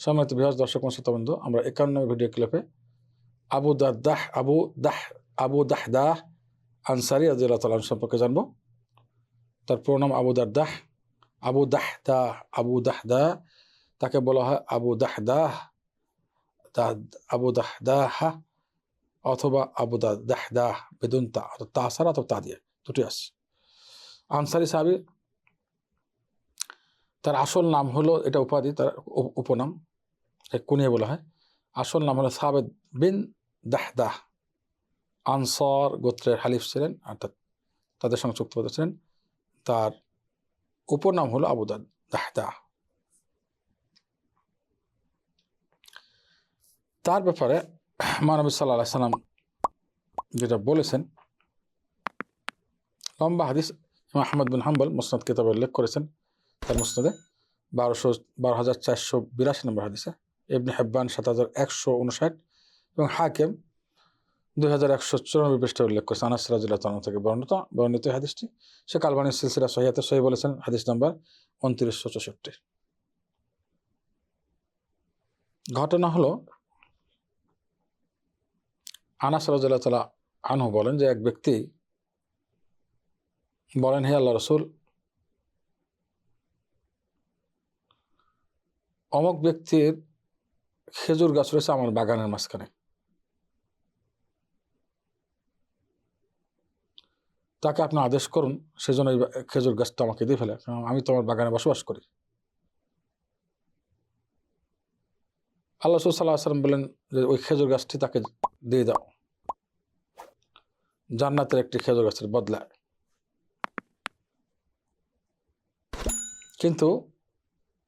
সম্মানিত বিহার দর্শক শ্রোতাবন্ধু আমরা একান্ন ভিডিও ক্লিপে আবু দাহ আবু দাহ আবু দাহ দাহদাহ আনসারি আদিল্লাহ তালাম সম্পর্কে জানব। তার প্রণাম আবু দাহ আবু দাহদাহ আবু দাহদাহ তাকে বলা হয় আবু দাহদাহ আবু দাহ দাহদাহ অথবা আবু দাহদাহ বেদুন তা অর্থাৎ তা সারা অথবা তা দিয়ে, দুটি আছে। আনসারি সাহাবি তার আসল নাম হলো এটা উপাধি, তার উপ- উপনাম কুনিয়ে বলা হয়। আসল নাম হলো সাবেদ বিন দাহদাহ, আনসর গোত্রের হালিফ ছিলেন, অর্থাৎ তাদের সঙ্গে চুক্তিবদ্ধ ছিলেন। তার উপনাম হলো আবু দাহদাহ। তার ব্যাপারে মানবী সাল্লাহ সাল্লাম যেটা বলেছেন, লম্বা হাদিস আহমদ বিন হাম্বল, মুসনাদ কিতাবে উল্লেখ করেছেন। তার মুসনাদে বারোশো বারো হাজার চারশো বিরাশি নম্বর হাদিসে। ইবনে হেব্বান সাত হাজার একশো উনষাট এবং হাকেম দুই হাজার একশো চুরানব্বই পৃষ্ঠে উল্লেখ করেছে আনাস রাজুল্লাহ তালন থেকে বর্ণিত বর্ণিত হাদিসটি। সে কালবানির সিলসিলা সহিয়াতে সহি বলেছেন, হাদিস নাম্বার উনত্রিশশো চৌষট্টি। ঘটনা হলো, আনাস রাজুল্লাহ তালা আনহু বলেন যে এক ব্যক্তি বলেন, হে আল্লাহ রসুল অমক ব্যক্তির খেজুর গাছ রয়েছে আমার বাগানের মাঝখানে। তাকে আপনি আদেশ করুন সেজন্য খেজুর গাছটা আমাকে দিয়ে ফেলে আমি তোমার বাগানে বসবাস করি। আল্লাহ সাল্লাহ সাল্লাম বললেন যে, ওই খেজুর গাছটি তাকে দিয়ে দাও। জান্নাতের একটি খেজুর গাছের বদলায় কিন্তু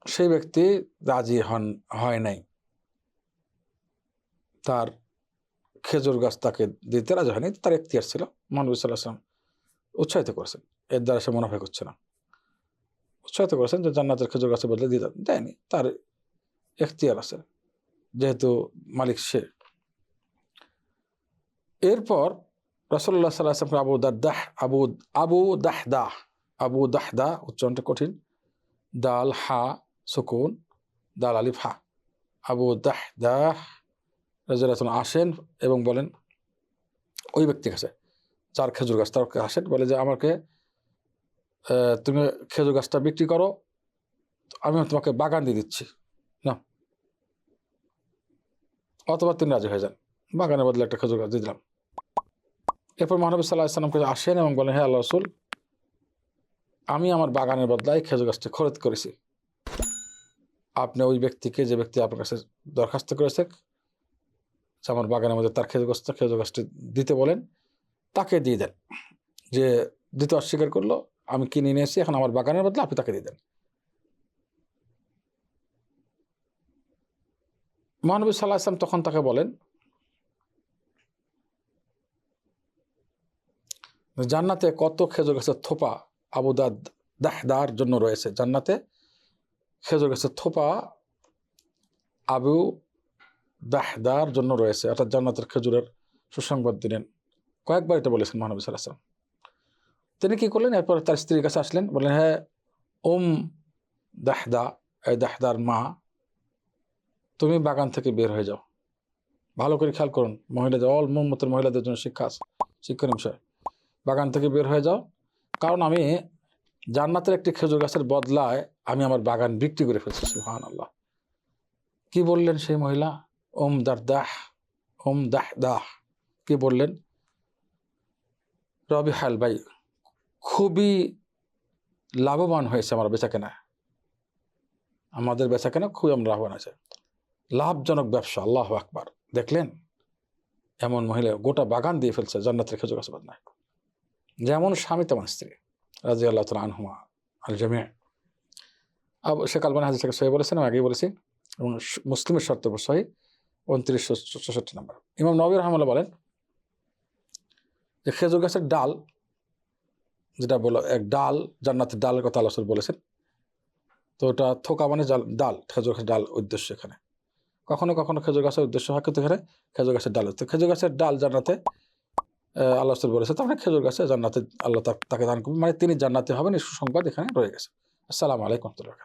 সেই ব্যক্তি রাজি হন, হয় নাই। তার খেজুর গাছ তাকে দিতে রাজি হয়নি, তার এখতিয়ার ছিল, মহানবী সাল্লাহ সাল্লাম উৎসাহিত করেছেন। এর দ্বারা সে মুনাফা করছে না। উৎসাহিত করেছেন যে জান্নাতের খেজুর গাছের বদলে দেন। দেয়নি, তার এখতিয়ার আছে, যেহেতু মালিক সে। এরপর রসল্লাহ সাল্লাহ আসলামকে আবু দাহ আবু আবু দাহ দাহদাহ, আবু দাহ দাহদা উচ্চারণটা কঠিন, দাল, হা সুকুন দাল আলিফ হা আবু দাহ দাহ রাজন আসেন এবং বলেন ওই ব্যক্তির কাছে চার খেজুর গাছ তার আসেন বলে যে আমাকে তুমি খেজুর গাছটা বিক্রি করো আমি তোমাকে বাগান দিয়ে দিচ্ছি না অথবা তিনি রাজি হয়ে যান বাগানের বদলে একটা খেজুর গাছ দিয়ে দিলাম এরপর মহানবী সাল্লাহ আসলামকে আসেন এবং বলেন হ্যাঁ আল্লাহ রসুল আমি আমার বাগানের বদলায় খেজুর গাছটি খরচ করেছি আপনি ওই ব্যক্তিকে যে ব্যক্তি আপনার কাছে দরখাস্ত করেছে আমার বাগানের মধ্যে তার খেজুর খেজুর গাছটি দিতে বলেন, তাকে দিয়ে দেন। যে দিতে অস্বীকার করল, আমি কিনে নিয়ে এসেছি এখন আমার বাগানের বদলে আপনি তাকে দিয়ে দেন। মহানবী সাল্লাহ আসলাম তখন তাকে বলেন, জান্নাতে কত খেজুর গাছের থোপা আবুদাদ দাহদার জন্য রয়েছে। জান্নাতে খেজুর গাছের থোপা আবু দাহদার জন্য রয়েছে, অর্থাৎ জান্নাতের খেজুরের সুসংবাদ দিলেন। কয়েকবার এটা বলেছেন মহানবী সাল্লাহ তিনি কি করলেন? এরপর তার স্ত্রীর কাছে আসলেন, বললেন হ্যাঁ ওম দাহদা, এই দাহদার মা, তুমি বাগান থেকে বের হয়ে যাও। ভালো করে খেয়াল করুন, মহিলাদের, অল মোহাম্মতের মহিলাদের জন্য শিক্ষা আছে, শিক্ষণীয় বিষয়। বাগান থেকে বের হয়ে যাও। কারণ আমি জান্নাতের একটি খেজুর গাছের বদলায় আমি আমার বাগান বিক্রি করে ফেলছি সুহান আল্লাহ কি বললেন সেই মহিলা? ওম দার দাহ, ওম দাহ দাহ। কি বললেন? রবি হাল, ভাই, খুবই লাভবান হয়েছে আমার বেচা কেনা আমাদের বেচা কেনা খুবই আমরা লাভবান আছে লাভজনক ব্যবসা, আল্লাহ আকবার। দেখলেন? এমন মহিলা গোটা বাগান দিয়ে ফেলছে জান্নাতের খেজুর গাছ বদলায়। যেমন স্বামী, তেমন স্ত্রী। রাজি আল্লাহ তালা আনহুমা আল জামিয়া আবু, শেখ আলবান হাজির থেকে সহি বলেছেন, আমি আগেই বলেছি, এবং মুসলিমের শর্ত সহি, উনত্রিশশো চৌষট্টি নম্বর। ইমাম নবী রহমাল্লাহ বলেন যে, খেজুর গাছের ডাল, যেটা বলো, এক ডাল, জান্নাতের ডালের কথা আলোচনা বলেছেন, তো ওটা থোকা মানে ডাল, খেজুর গাছের ডাল উদ্দেশ্য এখানে। কখনো কখনো খেজুর গাছের উদ্দেশ্য হয় কিন্তু এখানে খেজুর গাছের ডাল। তো খেজুর গাছের ডাল জান্নাতে আল্লাহ বলেছে তারপরে খেজুর গাছে জান্নাতে আল্লাহ তাকে দান করবেন মানে তিনি জান্নাতে হবেন এই সুসংবাদ এখানে রয়ে গেছে। আসসালামু আলাইকুম রহমতুল্লাহ